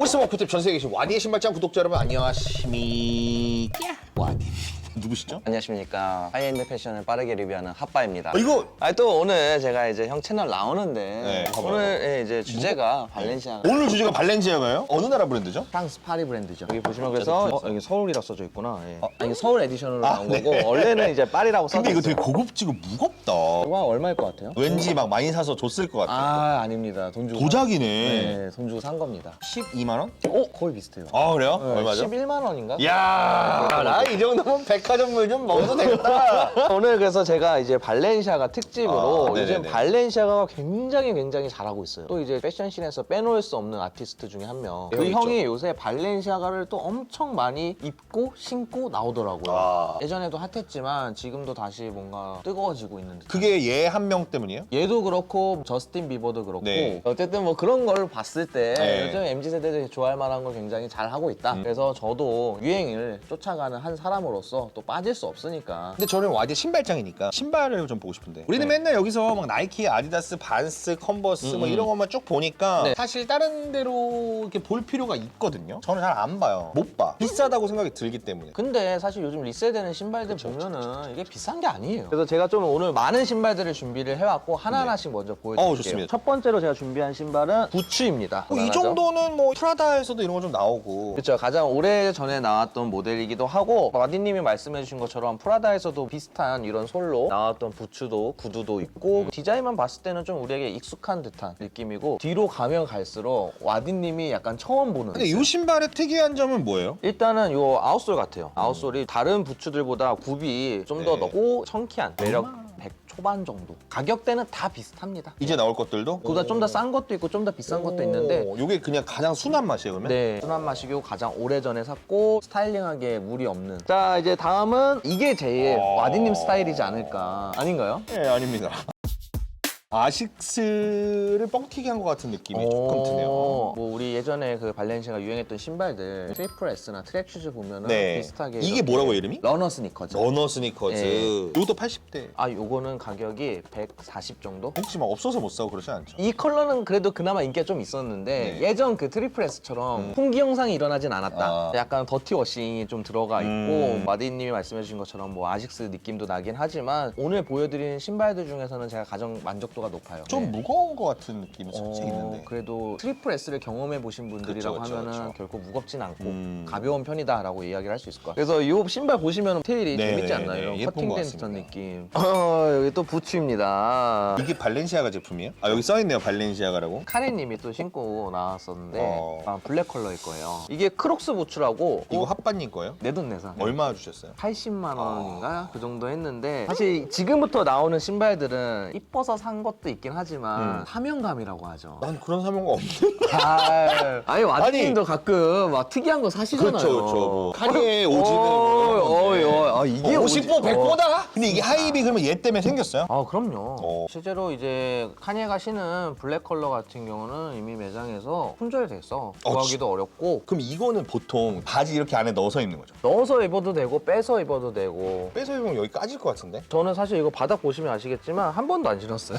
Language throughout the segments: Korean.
호스모 팁 전세계 계신 와디의 신발장 구독자 여러분 안녕하십니까? 와디 누구시죠? 안녕하십니까 하이엔드 패션을 빠르게 리뷰하는 핫바입니다 어, 이거 아니 또 오늘 제가 이제 형 채널 나오는데 네, 봐봐요. 오늘 예, 이제 주제가 발렌시아가 오늘 주제가 발렌시아가요? 어느 나라 브랜드죠? 프랑스 파리 브랜드죠 여기 보시면 그래서 어, 여기 서울이라 써져 있구나 예. 어. 아, 이게 서울 에디션으로 아, 나온 네. 거고 원래는 이제 파리라고 써져 근데 이거 있어요 되게 고급지고 무겁다 이거 얼마일 것 같아요? 왠지 막 많이 사서 줬을 것 같아 아 아닙니다 돈 주고 도자기네 네, 돈 주고 산 겁니다 12만 원? 어? 거의 비슷해요 아 그래요? 네, 얼마죠? 11만 원인가? 이야 나 이 정도면 백화점물 좀 먹어도 되겠다 오늘 그래서 제가 이제 발렌시아가 특집으로 아, 네네네. 요즘 발렌시아가 굉장히 굉장히 잘하고 있어요. 또 이제 패션씬에서 빼놓을 수 없는 아티스트 중에 한 명. 그 있죠. 형이 요새 발렌시아가를 또 엄청 많이 입고 신고 나오더라고요. 아. 예전에도 핫했지만 지금도 다시 뭔가 뜨거워지고 있는 듯. 그게 얘 한 명 때문이에요? 얘도 그렇고 저스틴 비버도 그렇고 네. 어쨌든 뭐 그런 걸 봤을 때 네. 요즘 MZ 세대들이 좋아할 만한 걸 굉장히 잘 하고 있다. 음. 그래서 저도 유행을 쫓아가는 한 사람으로서 또 빠질 수 없으니까 근데 저는 와디 신발장이니까 신발을 좀 보고 싶은데 우리는 네. 맨날 여기서 막 나이키, 아디다스, 반스, 컨버스 뭐 음, 이런 것만 쭉 보니까 네. 사실 다른 데로 이렇게 볼 필요가 있거든요 저는 잘 안 봐요 못 봐 비싸다고 생각이 들기 때문에 근데 사실 요즘 리세되는 신발들 보면은 이게 비싼 게 아니에요. 그래서 제가 좀 오늘 많은 신발들을 준비를 해왔고 하나하나씩 먼저 보여드릴게요. 어우, 좋습니다. 첫 번째로 제가 준비한 신발은 부츠입니다. 어, 이 정도는 뭐 프라다에서도 이런 거 좀 나오고 그렇죠. 가장 오래 전에 나왔던 모델이기도 하고 마디님이 말씀 해 주신 것처럼 프라다에서도 비슷한 이런 솔로 나왔던 부츠도 구두도 있고 디자인만 봤을 때는 좀 우리에게 익숙한 듯한 느낌이고 뒤로 가면 갈수록 와디님이 약간 처음 보는 근데 이 신발의 특이한 점은 뭐예요? 일단은 요 아웃솔 같아요. 아웃솔이 다른 부츠들보다 굽이 좀 더 네. 넓고 청키한 매력 100 초반 정도. 가격대는 다 비슷합니다. 이제 나올 것들도? 그보다 좀 더 싼 것도 있고 좀 더 비싼 것도 있는데 오, 이게 그냥 가장 순한 맛이에요 그러면? 네, 순한 맛이고 가장 오래전에 샀고 스타일링하기에 무리 없는. 자, 이제 다음은 이게 제일 어. 와디님 스타일이지 않을까. 아닌가요? 네 아닙니다 아식스를 뻥튀기 한 것 같은 느낌이 조금 드네요 뭐 우리 예전에 그 발렌시아가 유행했던 신발들 트리플 S나 트랙 슈즈 보면은 네. 비슷하게 이게 이렇게 뭐라고 이름이? 러너 스니커즈. 러너 스니커즈 네. 이것도 80대 아, 요거는 가격이 140 정도? 혹시 막 없어서 못 사고 그러지 않죠? 이 컬러는 그래도 그나마 인기가 좀 있었는데 네. 예전 그 트리플 S처럼 풍기 형상이 일어나진 않았다. 아. 약간 더티 워싱이 좀 들어가 있고 음. 마디님이 말씀해주신 것처럼 뭐 아식스 느낌도 나긴 하지만 오늘 보여드린 신발들 중에서는 제가 가장 만족도 가 높아요. 좀 네. 무거운 것 같은 느낌이 살짝 어, 있는데 그래도 트리플 S를 경험해 보신 분들이라고 그쵸, 그쵸, 하면은 그쵸. 결코 무겁진 않고 음. 가벼운 편이다라고 이야기를 할 수 있을 것 같아요. 그래서 이 신발 보시면 테일이 네, 재밌지 네, 않나요? 네. 예쁜 것 커팅된 듯한 같습니다. 느낌. 어, 여기 또 부츠입니다. 이게 발렌시아가 제품이에요? 아 여기 써 있네요 발렌시아가라고 카레님이 또 신고 나왔었는데 어. 아, 블랙 컬러일 거예요. 이게 크록스 부츠라고 이거 핫바님 거예요? 내돈내산 얼마 주셨어요? 80만 원인가 그 정도 했는데 사실 지금부터 나오는 신발들은 이뻐서 산 것도 있긴 하지만 음. 사명감이라고 하죠. 난 그런 사명가 없는데 아, 아니 와디님도 가끔 막 특이한 거 사시잖아요. 그렇죠 그렇죠 뭐 카니에 어, 오지는 어, 뭐 어, 아 이게 50보 100보다? 어. 근데 이게 하이비 그러면 얘 때문에 생겼어요? 아 그럼요. 어. 실제로 이제 카니에가 신은 블랙 컬러 같은 경우는 이미 매장에서 품절돼서 어, 구하기도 어렵고 그럼 이거는 보통 바지 이렇게 안에 넣어서 입는 거죠? 넣어서 입어도 되고 빼서 입어도 되고 빼서 입으면 여기 까질 것 같은데? 저는 사실 이거 바닥 보시면 아시겠지만 한 번도 안 신었어요.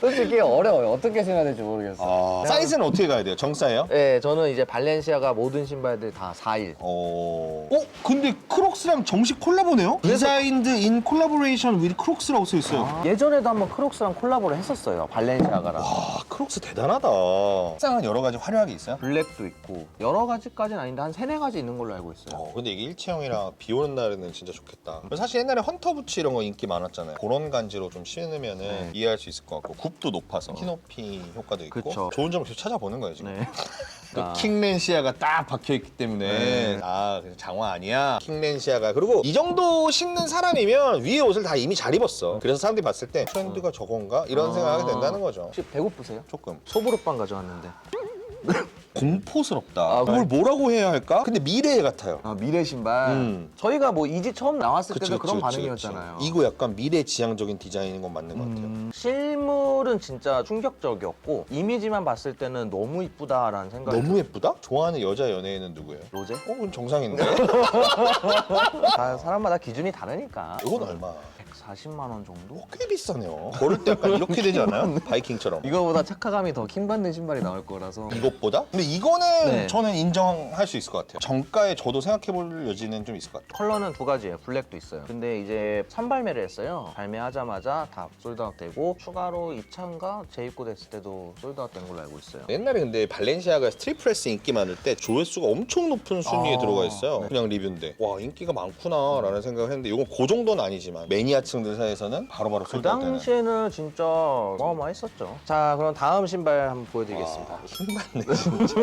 솔직히 어려워요. 어떻게 신어야 될지 모르겠어요. 아, 사이즈는 어떻게 가야 돼요? 정사예요? 네, 저는 이제 발렌시아가 모든 신발들 다 4일. 어... 어? 근데 크록스랑 정식 콜라보네요? 디자인드 인 콜라보레이션 with 크록스라고 써 있어요 예전에도 한번 크록스랑 콜라보를 했었어요. 발렌시아가랑. 아 크록스 대단하다 색상은 여러 가지 화려하게 있어요? 블랙도 있고 여러 가지까지는 아닌데 한 세네 가지 있는 걸로 알고 있어요. 어, 근데 이게 일체형이라 비 오는 날에는 진짜 좋겠다. 사실 옛날에 헌터 부츠 이런 거 인기 많았잖아요. 그런 간지로 좀 신으면은 네. 이해할 수 있을 것 같고 굽도 높아서 키높이 효과도 있고 그쵸. 좋은 점을 계속 찾아보는 거예요 지금. 네. 또 아. 킹맨시아가 딱 박혀 있기 때문에 네. 아 그냥 장화 아니야 킹맨시아가 그리고 이 정도 신는 사람이면 위에 옷을 다 이미 잘 입었어. 그래서 사람들이 봤을 때 트렌드가 저건가 이런 아. 생각하게 된다는 거죠. 혹시 배고프세요? 조금 소보루빵 가져왔는데. 공포스럽다. 아, 그걸 뭐라고 해야 할까? 근데 미래 같아요. 아 미래 신발. 음. 저희가 뭐 이지 처음 나왔을 그치, 때도 그런 그치, 반응이었잖아요. 그치. 이거 약간 미래 지향적인 디자인인 건 맞는 것 같아요. 음, 실물은 진짜 충격적이었고 이미지만 봤을 때는 너무 이쁘다라는 생각이 너무 예쁘다? 좋아하는 여자 연예인은 누구예요? 로제? 어, 그건 정상인데? 다 사람마다 기준이 다르니까 이건 얼마? 140만 원 정도? 어, 꽤 비싸네요. 걸을 때 약간 이렇게 되지 않아요? 바이킹처럼. 이거보다 착화감이 더 킹받는 신발이 나올 거라서 이것보다? 근데 이거는 네. 저는 인정할 수 있을 것 같아요. 정가에 저도 생각해볼 여지는 좀 있을 것 같아요. 컬러는 두 가지예요. 블랙도 있어요. 근데 이제 선발매를 했어요. 발매하자마자 다 솔드아웃 되고 추가로 2차인가 재입고 됐을 때도 솔드아웃 된 걸로 알고 있어요. 옛날에 근데 발렌시아가 스트릿 프레스 인기 많을 때 조회수가 엄청 높은 순위에 아, 들어가 있어요. 네. 그냥 리뷰인데 와 인기가 많구나라는 생각을 했는데 이건 그 정도는 아니지만 매니아 층들 사이에서는 바로바로 그 솔드아웃되는. 당시에는 진짜 어마어마했었죠. 자, 그럼 다음 신발 한번 보여드리겠습니다. 와, 힘받네 진짜.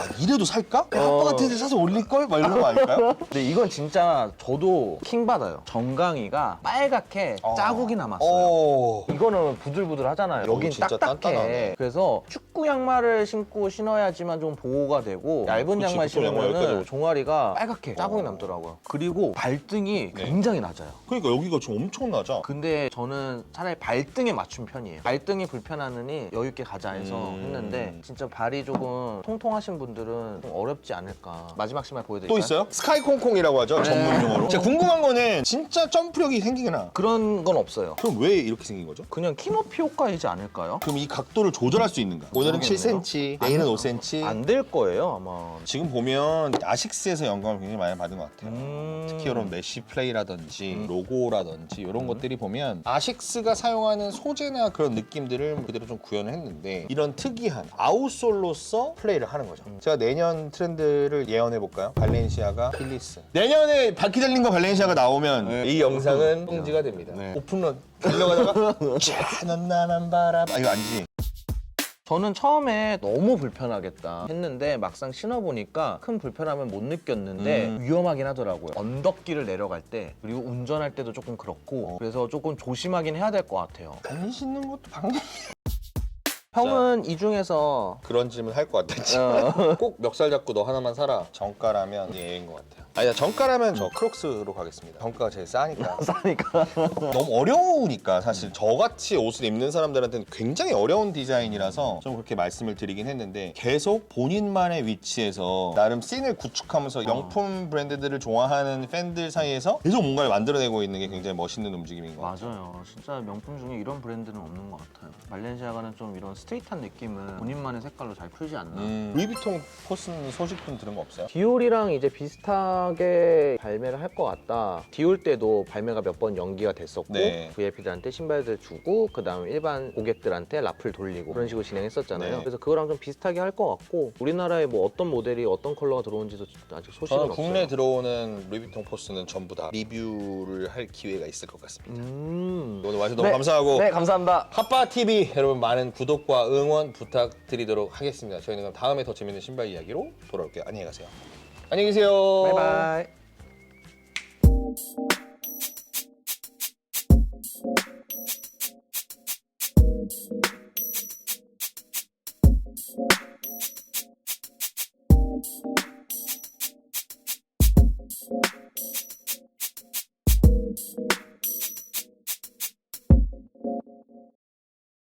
야 이래도 살까? 야, 어. 아빠 같은 데 사서 올릴 걸? 막 이런 거 아닐까요? 근데 이건 진짜 저도 킹 받아요. 정강이가 빨갛게 어. 자국이 남았어요. 오. 이거는 부들부들 하잖아요. 어, 여긴 진짜 딱딱해. 단단하네. 그래서 축구 양말을 신고 신어야지만 좀 보호가 되고 얇은 그치, 양말 보통 양말 여기까지 신으면 오죠. 종아리가 빨갛게 자국이 어. 남더라고요. 그리고 발등이 네. 굉장히 낮아요. 그러니까 여기가 지금 엄청 낮아. 근데 저는 차라리 발등에 맞춘 편이에요. 발등이 불편하느니 여유 있게 가자 해서 음. 했는데 진짜 발이 조금 통통하신 분들은 좀 어렵지 않을까. 마지막 신발 또 보여드릴까요? 있어요? 스카이콩콩이라고 하죠 네. 전문 용어로. 제가 궁금한 거는 진짜 점프력이 생기거나. 그런 건 없어요. 그럼 왜 이렇게 생긴 거죠? 그냥 키 높이 효과이지 않을까요? 그럼 이 각도를 조절할 수 있는가? 오늘은 모르겠네요. 7cm, 내일은 5cm. 안 될 거예요 아마. 지금 보면 아식스에서 영감을 굉장히 많이 받은 것 같아요. 음. 특히 이런 메쉬 플레이라든지 음. 로고라든지 이런 것들이 보면 아식스가 사용하는 소재나 그런 느낌들을 그대로 좀 구현을 했는데 이런 특이한 아웃솔로서 플레이를 하는 거죠. 음. 제가 내년 트렌드를 예언해 볼까요? 발렌시아가 필리스. 내년에 바퀴 달린 거 발렌시아가 나오면 네. 이 영상은 공지가 됩니다. 네. 오픈런 달려가다가 쫙넌 나만 바라. 아 이거 아니지? 저는 처음에 너무 불편하겠다 했는데 막상 신어보니까 큰 불편함을 못 느꼈는데 음. 위험하긴 하더라고요. 언덕길을 내려갈 때 그리고 운전할 때도 조금 그렇고 그래서 조금 조심하긴 해야 될 것 같아요. 안 신는 것도 방법. 형은 이 중에서 그런 질문 할 것 같아. 어, 꼭 멱살 잡고 너 하나만 사라. 정가라면 얘인 것 같아요. 아니 정가라면 저 크록스로 가겠습니다. 정가가 제일 싸니까. 싸니까 너무 어려우니까 사실 저같이 옷을 입는 사람들한테는 굉장히 어려운 디자인이라서 좀 그렇게 말씀을 드리긴 했는데 계속 본인만의 위치에서 나름 씬을 구축하면서 명품 브랜드들을 좋아하는 팬들 사이에서 계속 뭔가를 만들어내고 있는 게 굉장히 멋있는 움직임인 것 같아요. 맞아요. 진짜 명품 중에 이런 브랜드는 없는 것 같아요. 발렌시아가는 좀 이런 스트레이트한 느낌은 본인만의 색깔로 잘 풀지 않나. 음, 루이비통 포스는 소식품 들은 거 없어요? 디올이랑 이제 비슷하게 발매를 할 것 같다. 디올 때도 발매가 몇 번 연기가 됐었고 네. VIP들한테 신발들 주고 그다음에 일반 고객들한테 라플 돌리고 그런 식으로 진행했었잖아요. 네. 그래서 그거랑 좀 비슷하게 할 것 같고 우리나라에 뭐 어떤 모델이 어떤 컬러가 들어온지도 아직 소식은 저는 없어요. 국내 들어오는 루이비통 포스는 전부 다 리뷰를 할 기회가 있을 것 같습니다. 음. 오늘 와주셔서 너무 네. 감사하고 네, 감사합니다. 핫바 TV 여러분 많은 구독과 구독과 응원 부탁드리도록 하겠습니다. 저희는 그럼 다음에 더 재밌는 신발 이야기로 돌아올게요. 안녕히 가세요. 안녕히 계세요. 바이바이.